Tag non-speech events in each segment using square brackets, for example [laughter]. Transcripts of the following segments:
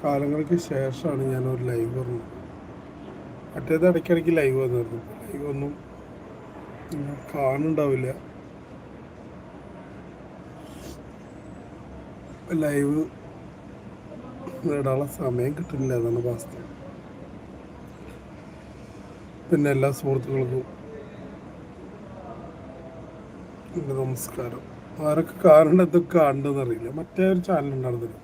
കാലങ്ങൾക്ക് ശേഷമാണ് ഞാനൊരു ലൈവ് പറഞ്ഞത് മറ്റേത് ഇടയ്ക്കിടയ്ക്ക് ലൈവ് വന്നിരുന്നു. ലൈവ് ഒന്നും കാണുന്നുണ്ടാവില്ല. ലൈവ് ഇടാനുള്ള സമയം കിട്ടുന്നില്ല എന്നാണ് വാസ്തവം. പിന്നെ എല്ലാ സുഹൃത്തുക്കൾക്കും നമസ്കാരം. ആരൊക്കെ കാരണം ഇതൊക്കെ കാണുന്നതെന്ന് അറിയില്ല മറ്റേ ഒരു ചാനൽ ഉണ്ടായിരുന്നില്ല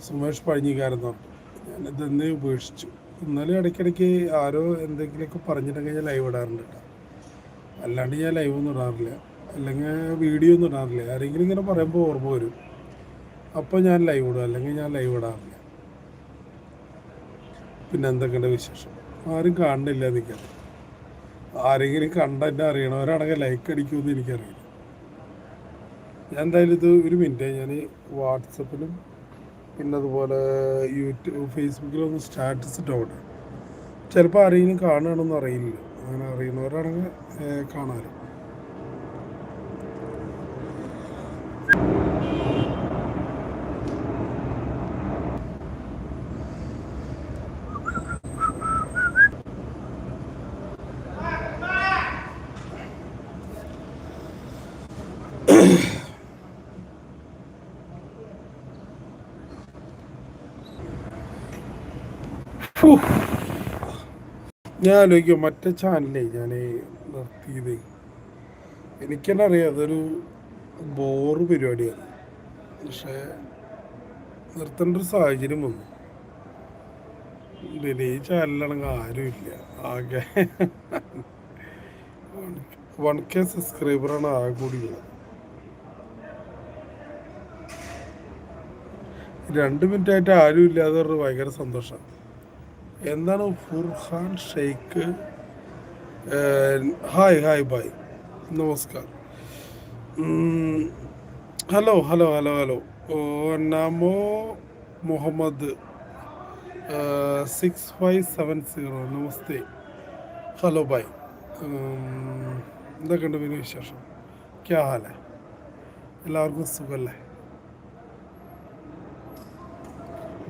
സുമേഷ് പഴഞ്ഞിക്കാരൻ എന്ന് പറഞ്ഞു. ഞാനിത് എന്നേ ഉപേക്ഷിച്ചു. ഇന്നലെ ഇടയ്ക്കിടയ്ക്ക് ആരോ എന്തെങ്കിലുമൊക്കെ പറഞ്ഞിട്ടുണ്ടെങ്കിൽ ഞാൻ ലൈവ് ഇടാറുണ്ട് കേട്ടോ. അല്ലാണ്ട് ഞാൻ ലൈവ് ഒന്നും ഇടാറില്ല. അല്ലെങ്കിൽ വീഡിയോ ഒന്നും ഇടാറില്ല. ആരെങ്കിലും ഇങ്ങനെ പറയുമ്പോൾ ഓർമ്മ വരും. അപ്പോൾ ഞാൻ ലൈവ് ഇടും. അല്ലെങ്കിൽ ഞാൻ ലൈവ് ഇടാറില്ല. പിന്നെ എന്തൊക്കെയുണ്ട് വിശേഷം? ആരും കാണുന്നില്ല എനിക്കത് ആരെങ്കിലും കണ്ട എന്നെ അറിയണവരാണെങ്കിൽ ലൈക്ക് അടിക്കുമെന്ന് എനിക്കറിയില്ല. ഞാൻ എന്തായാലും ഇത് ഒരു മിനിറ്റ് ഞാൻ വാട്സപ്പിലും പിന്നെ അതുപോലെ യൂട്യൂബ് ഫേസ്ബുക്കിലൊന്നും സ്റ്റാറ്റസ് ഇട്ടോട്ടെ. ചിലപ്പോൾ ആരെങ്കിലും കാണുകയാണെന്ന് അറിയില്ല. അങ്ങനെ അറിയുന്നവരാണെങ്കിൽ കാണാമല്ലോ ഞാൻ ആലോചിക്കും മറ്റേ ചാനലേ ഞാൻ നിർത്തിയത്. എനിക്ക് തന്നെ അറിയാം അതൊരു ബോറ് പരിപാടിയാണ്. പക്ഷേ നിർത്തേണ്ട ഒരു സാഹചര്യം വന്നു. ഈ ചാനലാണെങ്കിൽ ആരുമില്ല. ആകെ വൺ കെ സബ്സ്ക്രൈബറാണ് ആകെ കൂടിയുള്ളത് രണ്ട് മിനിറ്റ് ആയിട്ട് ആരും ഇല്ലാതെ ഭയങ്കര സന്തോഷം. എന്താണ് Furhan Sheikh hi hi bye നമസ്കാരം. Hello hello hello hello. നമോ Muhammad six five seven zero. നമസ്തേ. ഹലോ ബായ് എന്തൊക്കെയുണ്ട് പിന്നെ വിശേഷം? ക്യാ ഹാല? എല്ലാവർക്കും സുഖമല്ലേ?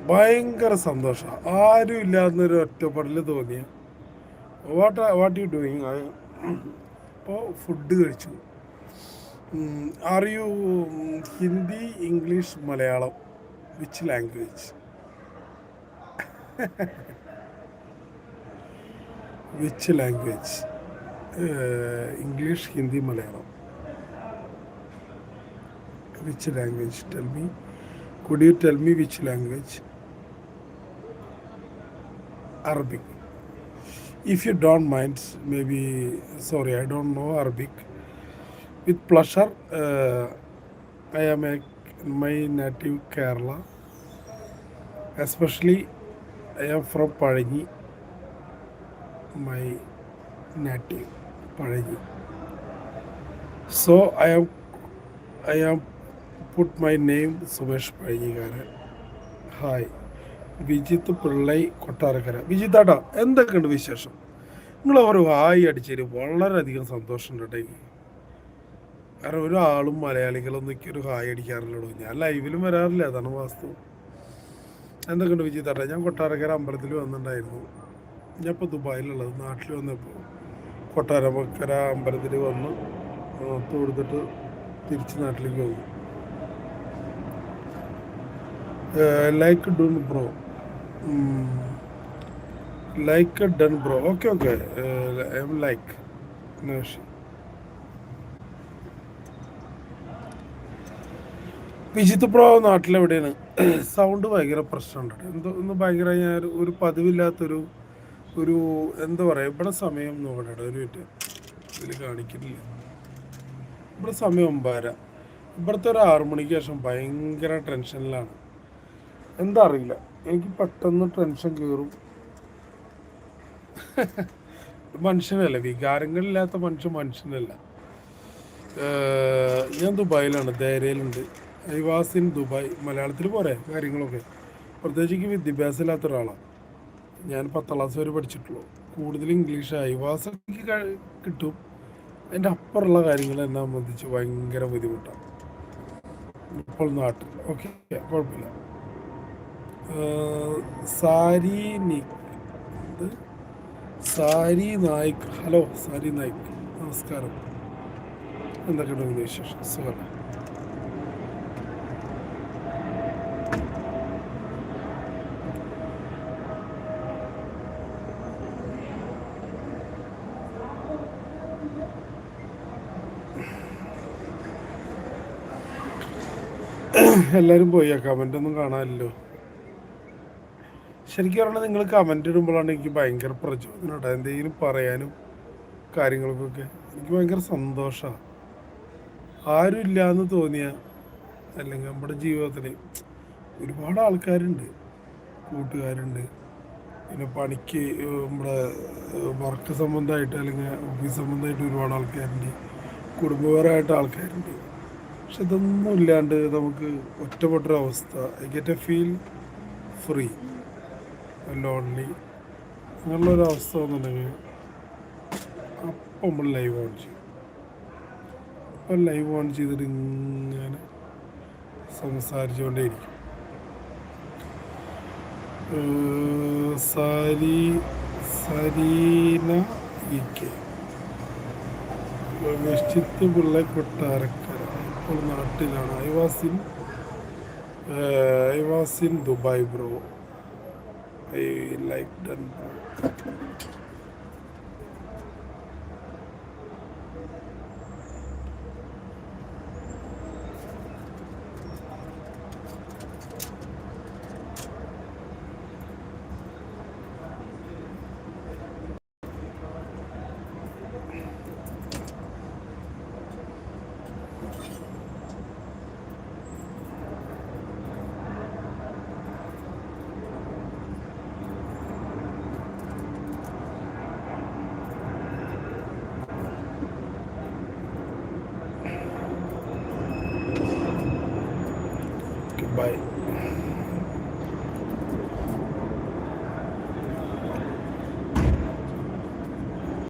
ഭയങ്കര സന്തോഷം. ആരും ഇല്ലാത്തൊരു ഒറ്റപ്പെടൽ തോന്നിയ. വാട്ട് വാട്ട് യു ഡൂയിങ് അപ്പോൾ ഫുഡ് കഴിച്ചു. Are you Hindi English Malayalam which language which language English Hindi Malayalam. Which language tell me could you tell me which language? Arabic. If you don't mind, maybe, sorry, I don't know Arabic. With pleasure, uh, I am a, my native Kerala. Especially, I am from Parigi. my native Parigi. So I am, I am put my name Sumesh Palani. Hi. Vijith Pillai Kottarakkara. വിജിത്താട്ടാ എന്തൊക്കെയുണ്ട് വിശേഷം? നിങ്ങൾ ഓരോ വായി അടിച്ചേര് വളരെയധികം സന്തോഷമുണ്ട് കേട്ടോ. കാരണം ഒരാളും മലയാളികളൊന്നും എനിക്ക് ഒരു ഹായ് അടിക്കാറില്ലടോ. ഞാൻ ലൈവിലും വരാറില്ല അതാണ് വാസ്തു എന്തൊക്കെയുണ്ട് വിജിത്താട്ടാ? ഞാൻ കൊട്ടാരക്കര അമ്പലത്തിൽ വന്നിട്ടുണ്ടായിരുന്നു. ഞാൻ ഇപ്പോൾ ദുബായിലുള്ളത് നാട്ടിൽ വന്നപ്പോൾ കൊട്ടാരക്കര അമ്പലത്തിൽ വന്ന്. തൊടുത്തിട്ട് തിരിച്ച് നാട്ടിലേക്ക് വന്നു. Like done bro like done bro okay okay I'm like Vijith bro നാട്ടിലെവിടെയാണ്? [clears throat] Sound ഭയങ്കര പ്രശ്നമുണ്ട്. എന്തോ ഒന്ന് ഭയങ്കര ഞാൻ ഒരു പതിവില്ലാത്തൊരു ഒരു എന്താ പറയുക ഇവിടെ സമയം നോക്കട്ടെ ഒരു മിനിറ്റ് ഇതിൽ കാണിക്കുന്നില്ല. ഇവിടെ സമയം ഒമ്പതര. ഇവിടുത്തെ ഒരു ആറു മണിക്ക് ശേഷം ഭയങ്കര ടെൻഷനിലാണ് എന്താ അറിയില്ല എനിക്ക് പെട്ടെന്ന് ടെൻഷൻ കയറും മനുഷ്യനല്ല? വികാരങ്ങളില്ലാത്ത മനുഷ്യൻ മനുഷ്യനല്ല. ഞാൻ ദുബായിലാണ്. ധൈര്യയിലുണ്ട് ഐ വാസ് ഇൻ ദുബായ്. മലയാളത്തിൽ പോരെ കാര്യങ്ങളൊക്കെ. പ്രത്യേകിച്ച് വിദ്യാഭ്യാസം ഇല്ലാത്ത ഒരാളാണ്. ഞാൻ പത്താം ക്ലാസ് വരെ പഠിച്ചിട്ടുള്ളൂ. കൂടുതൽ ഇംഗ്ലീഷ് ഐവാസ് എനിക്ക് ക- കിട്ടും. എന്റെ അപ്പുറമുള്ള കാര്യങ്ങൾ എന്നെ സംബന്ധിച്ച് ഭയങ്കര ബുദ്ധിമുട്ടാണ്. ഇപ്പോൾ നാട്ടിൽ. ഓക്കെ? കുഴപ്പമില്ല. സാരി സാരി നായിക്. ഹലോ സാരി നായിക്. നമസ്കാരം. എന്തൊക്കെയുണ്ട് നിങ്ങളുടെ വിശേഷം? സുഖം. എല്ലാവരും പോയി ആ കമന്റ് ഒന്നും കാണാനില്ലല്ലോ. ശരിക്കും പറഞ്ഞാൽ നിങ്ങൾ കമന്റ് ഇടുമ്പോഴാണ് എനിക്ക് ഭയങ്കര പ്രചോദനം കേട്ടോ. എന്തെങ്കിലും പറയാനും കാര്യങ്ങൾക്കൊക്കെ എനിക്ക് ഭയങ്കര സന്തോഷമാണ് ആരും ഇല്ല എന്ന് തോന്നിയ അല്ലെങ്കിൽ നമ്മുടെ ജീവിതത്തിൽ ഒരുപാട് ആൾക്കാരുണ്ട് കൂട്ടുകാരുണ്ട്. പിന്നെ പണിക്ക് നമ്മുടെ വർക്ക് സംബന്ധമായിട്ട് അല്ലെങ്കിൽ ഓഫീസ് സംബന്ധമായിട്ട് ഒരുപാട് ആൾക്കാരുണ്ട് കുടുംബപരമായിട്ട് ആൾക്കാരുണ്ട്. പക്ഷെ ഇതൊന്നും ഇല്ലാണ്ട് നമുക്ക് ഒറ്റപ്പെട്ടൊരവസ്ഥ I get a feel free lonely അങ്ങനെയുള്ളൊരു അവസ്ഥ വന്നിട്ടുണ്ടെങ്കിൽ അപ്പം നമ്മൾ ലൈവ് ഓൺ ചെയ്യും. അപ്പം ലൈവ് ഓൺ ചെയ്തിട്ട് ഇങ്ങനെ സംസാരിച്ചുകൊണ്ടേയിരിക്കും. ഇരിക്കും സരി സരീന ഇ കെ. നിശ്ചിത്ത് പിള്ള കൊട്ടാരക്കര. ഇപ്പോൾ നാട്ടിലാണ്. I was in I was in Dubai bro. I like done bro bye